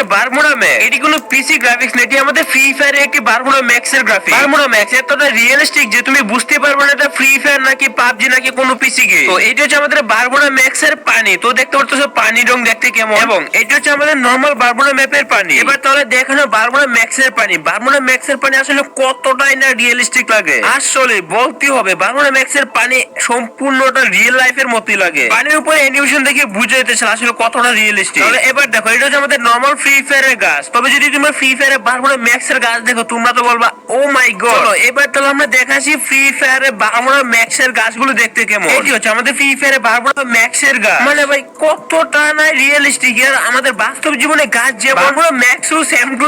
হচ্ছে Bermuda max এটি কোনো পিসি গ্রাফিক্স না, এটি আমাদের ফ্রি ফায়ার একটি বারমুডা ম্যাক্স এর গ্রাফিক্স বারমুডা ম্যাক্স এতটা রিয়েলিস্টিক যে তুমি বুঝতে পারবে না এটা ফ্রি ফায়ার নাকি পাবজি নাকি কোনো পিসি গেম তো এটি হচ্ছে আমাদের বারমুডা ম্যাক্স এর পানি। তো দেখতে পাচ্ছ পানি রং দেখতে কেমন? এবং এটি হচ্ছে আমাদের নর্মাল বারমুডা ম্যাপের পানি। এবার তাহলে দেখানো বারমুডা ম্যাক্স এর পানি। বারমুডা ম্যাক্স এর পানি আসলে কতটাই না রিয়েলিস্টিক লাগে? আসলে বলতে হবে বারমুডা ম্যাক্স এর পানি সম্পূর্ণটা রিয়েল লাইফের মতোই লাগে। পানির উপরে অ্যানিমেশন দেখে বুঝে যেতেছে আসলে কতটা রিয়েলিস্টিক তাহলে এবার দেখো, এটা হচ্ছে আমাদের নর্মাল ফ্রি ফায়ারের গাছ। তবে যদি তোমরা ফ্রি ফায়ারে বারমুডা ম্যাক্স এর গাছ দেখো তোমরা তো বলবা ও মাই গড এবার তাহলে আমরা দেখাচ্ছি ফ্রি ফায়ারে বারমুডা ম্যাক্স এর গাছগুলো দেখতে কেমন? এটি হচ্ছে আমাদের ফ্রি ফায়ারে বারমুডা ম্যাক্স এর গাছ। মানে ভাই কতটা না রিয়েলিস্টিক আর আমাদের বাস্তব জীবনে গাছ যে বারমুডা সেম টু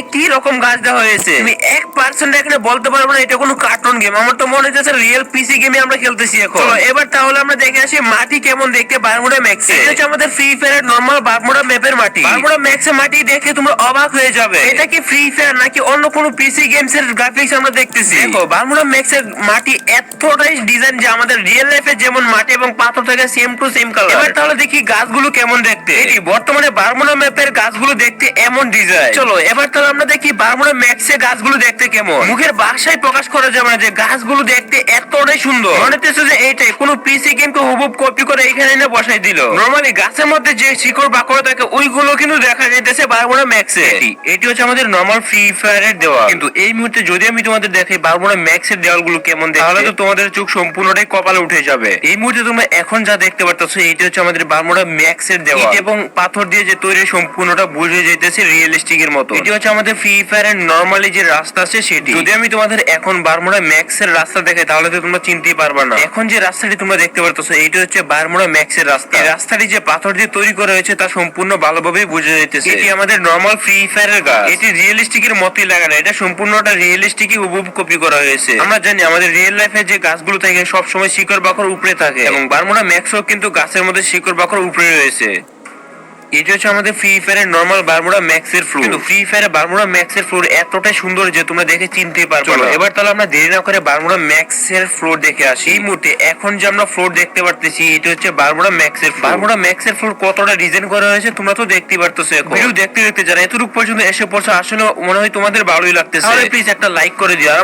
একই রকম গাছ দেওয়া হয়েছে। তুমি এক পার্সেন্ট এখানে বলতে পারব না এটা কোনো কার্টুন গেম আমার তো মনে হচ্ছে রিয়েল পিসি গেমে আমরা খেলতেছি এখন। চলো, এবার তাহলে আমরা দেখে আসি মাটি কেমন দেখতে বারমুডা ম্যাক্স এটা হচ্ছে আমাদের ফ্রি ফায়ারের নর্মাল বারমুডা ম্যাপের মাটি। বারমুডা ম্যাক্স মাটি দেখে তোমরা অবাক হয়ে যাবে। এটা কি ফ্রি ফায়ার নাকি অন্য কোনো পিসি গেমস এর গ্রাফিক্স আমরা দেখতেছি? দেখো বারমুডা ম্যাক্স এর মাটি এতটাই ডিজাইন যে আমাদের রিয়েল লাইফে যেমন মাটি এবং পাথর থেকে সেম টু সেম কালার এবার তাহলে দেখি গাছগুলো কেমন দেখতে। এটি বর্তমানে বারমুডা ম্যাপের গাছগুলো দেখতে এমন ডিজাইন চলো এবার তাহলে আমরা দেখি বারমুডা ম্যাক্স এর গাছগুলো দেখতে কেমন। মুখের ভাষায় প্রকাশ করা যাবে না যে গাছগুলো দেখতে এতটাই সুন্দর। মনে হচ্ছে যে এইটাই কোনো পিসি গেমকে হুবহুব কপি করে এখানে এনে বসাই দিল। নরমালি গাছের মধ্যে যে শিকড় বাকড় থাকে ওইগুলো কিন্তু দেখা যাইতেছে বারমুডা ম্যাক্সে। এটি এটি হচ্ছে আমাদের নর্মাল ফ্রি ফায়ারের দেওয়া কিন্তু এই মুহূর্তে যদি আমি তোমাদের দেখাই বারমুডা ম্যাক্স এর দেওয়ালগুলো কেমন দেখতে তাহলে তো তোমাদের চোখ সম্পূর্ণটাই কপালে উঠে যাবে। এই মুহূর্তে তোমরা এখন যা দেখতে পারতেছো এটি হচ্ছে আমাদের বারমুডা ম্যাক্স এর দেওয়া এবং পাথর দিয়ে যে তৈরি সম্পূর্ণটা বুঝে যেতেছে রিয়েলিস্টিক এর মতো। এটি হচ্ছে আমাদের ফ্রি ফায়ারের নর্মালি যে রাস্তা আছে সেটি। যদি আমি তোমাদের এখন বারমুডা ম্যাক্স এর রাস্তা দেখাই তাহলে তো তোমরা চিনতেই পারবে না। এখন যে রাস্তাটি তোমরা দেখতে পারতেছো এইটা হচ্ছে বারমুডা ম্যাক্স এর রাস্তা। এই রাস্তাটি যে পাথর দিয়ে তৈরি করা হয়েছে তা সম্পূর্ণ ভালোভাবে বুঝে যাইতেছে এটি আমাদের নর্মাল ফ্রি ফায়ারের গাছ। এটি রিয়েলিস্টিক এর মতই লাগানো। এটা সম্পূর্ণটা রিয়েলিস্টিকই উপভোগ কপি করা হয়েছে। আমরা জানি আমাদের রিয়েল লাইফে যে গাছগুলো থাকে সবসময় শিকড় বাকড় উপরে থাকে। এবং বারমুডা ম্যাক্সও কিন্তু গাছের মধ্যে শিকড় বাকড় উপরে রয়েছে। এটা হচ্ছে আমাদের ফ্রি ফায়ারের নর্মাল বারমুডা ম্যাক্স এর ফ্লোর কিন্তু ফ্রি ফায়ারের বারমুডা ম্যাক্স এর ফ্লোর এতটাই সুন্দর যে তোমরা দেখে চিনতেই পারবে না। এবার তাহলে আমরা দেরি না করে বারমুডা ম্যাক্স এর ফ্লোর দেখে আসি। এই মুহূর্তে এখন যে আমরা ফ্লোর দেখতে পারতেছি এটা হচ্ছে বারমুডা ম্যাক্স এর বারমুডা ম্যাক্স এর ফ্লোর কতটা ডিজাইন করা হয়েছে তোমরা তো দেখতেই পারতেছো এখন। ভিডিও দেখতে দেখতে যারা এতটুকু পর্যন্ত এসে পড়ছে আসলে মনে হয় তোমাদের ভালোই লাগতেছে। প্লিজ একটা লাইক করে দিও। আর